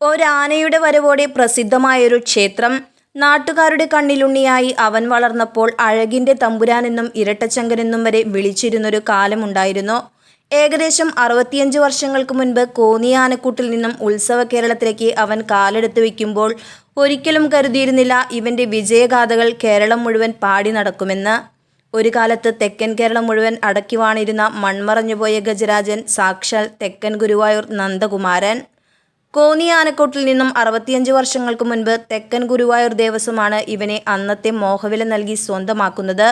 ഒരാനയുടെ വരവോടെ പ്രസിദ്ധമായൊരു ക്ഷേത്രം നാട്ടുകാരുടെ കണ്ണിലുണ്ണിയായി അവൻ വളർന്നപ്പോൾ അഴകിന്റെ തമ്പുരാനെന്നും ഇരട്ടച്ചങ്കനെന്നും വരെ വിളിച്ചിരുന്നൊരു കാലമുണ്ടായിരുന്നു. ഏകദേശം അറുപത്തിയഞ്ച് വർഷങ്ങൾക്ക് മുൻപ് കോന്നി ആനക്കൂട്ടിൽ നിന്നും ഉത്സവ കേരളത്തിലേക്ക് അവൻ കാലെടുത്ത് വയ്ക്കുമ്പോൾ ഒരിക്കലും കരുതിയിരുന്നില്ല ഇവന്റെ വിജയഗാഥകൾ കേരളം മുഴുവൻ പാടി നടക്കുമെന്ന്. ഒരു കാലത്ത് തെക്കൻ കേരളം മുഴുവൻ അടക്കി വാണിരുന്ന മൺമറഞ്ഞുപോയ ഗജരാജൻ സാക്ഷാൽ തെക്കൻ ഗുരുവായൂർ നന്ദകുമാരൻ. കോന്നി ആനക്കോട്ടിൽ നിന്നും അറുപത്തിയഞ്ച് വർഷങ്ങൾക്ക് മുൻപ് തെക്കൻ ഗുരുവായൂർ ദേവസ്വമാണ് ഇവനെ അന്നത്തെ മോഹവില നൽകി സ്വന്തമാക്കുന്നത്.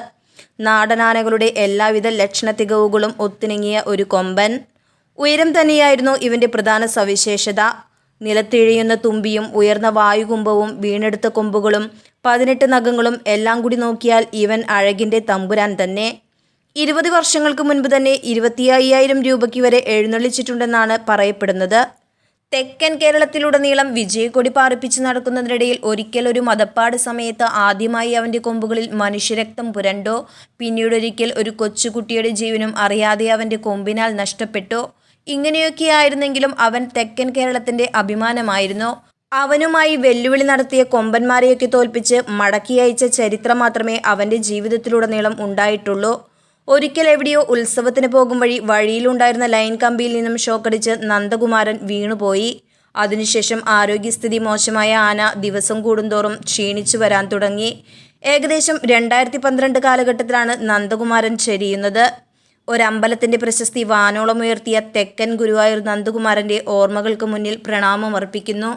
നാടനാനകളുടെ എല്ലാവിധ ലക്ഷണ തികവുകളും ഒത്തിണങ്ങിയ ഒരു കൊമ്പൻ. ഉയരം തന്നെയായിരുന്നു ഇവന്റെ പ്രധാന സവിശേഷത. നിലത്തിഴിയുന്ന തുമ്പിയും ഉയർന്ന വായുകുംഭവും വീണെടുത്ത കൊമ്പുകളും പതിനെട്ട് നഖങ്ങളും എല്ലാം കൂടി നോക്കിയാൽ ഇവൻ അഴകിന്റെ തമ്പുരാൻ തന്നെ. ഇരുപത് വർഷങ്ങൾക്ക് മുൻപ് തന്നെ ഇരുപത്തി അയ്യായിരം രൂപയ്ക്ക് വരെ എഴുന്നള്ളിച്ചിട്ടുണ്ടെന്നാണ് പറയപ്പെടുന്നത്. തെക്കൻ കേരളത്തിലുടനീളം വിജയക്കൊടി പാറിപ്പിച്ച് നടക്കുന്നതിനിടയിൽ ഒരിക്കൽ ഒരു മതപ്പാട് സമയത്ത് ആദ്യമായി അവന്റെ കൊമ്പുകളിൽ മനുഷ്യരക്തം പുരണ്ടോ? പിന്നീടൊരിക്കൽ ഒരു കൊച്ചുകുട്ടിയുടെ ജീവനും അറിയാതെ അവന്റെ കൊമ്പിനാൽ നഷ്ടപ്പെട്ടോ? ഇങ്ങനെയൊക്കെയായിരുന്നെങ്കിലും അവൻ തെക്കൻ കേരളത്തിന്റെ അഭിമാനമായിരുന്നു? അവനുമായി വെല്ലുവിളി നടത്തിയ കൊമ്പന്മാരെയൊക്കെ തോൽപ്പിച്ച് മടക്കി അയച്ച ചരിത്രം മാത്രമേ അവന്റെ ജീവിതത്തിലുടനീളം ഉണ്ടായിട്ടുള്ളൂ. ഒരിക്കൽ എവിടെയോ ഉത്സവത്തിന് പോകും വഴി വഴിയിലുണ്ടായിരുന്ന ലൈൻ കമ്പിയിൽ നിന്നും ഷോക്കടിച്ച് നന്ദകുമാരൻ വീണുപോയി. അതിനുശേഷം ആരോഗ്യസ്ഥിതി മോശമായ ആന ദിവസം കൂടുന്തോറും ക്ഷീണിച്ചു വരാൻ തുടങ്ങി. ഏകദേശം രണ്ടായിരത്തി പന്ത്രണ്ട് കാലഘട്ടത്തിലാണ് നന്ദകുമാരൻ ചെരിയുന്നത്. ഒരമ്പലത്തിന്റെ പ്രശസ്തി വാനോളമുയർത്തിയ തെക്കൻ ഗുരുവായൂർ നന്ദകുമാരന്റെ ഓർമ്മകൾക്ക് മുന്നിൽ പ്രണാമം അർപ്പിക്കുന്നു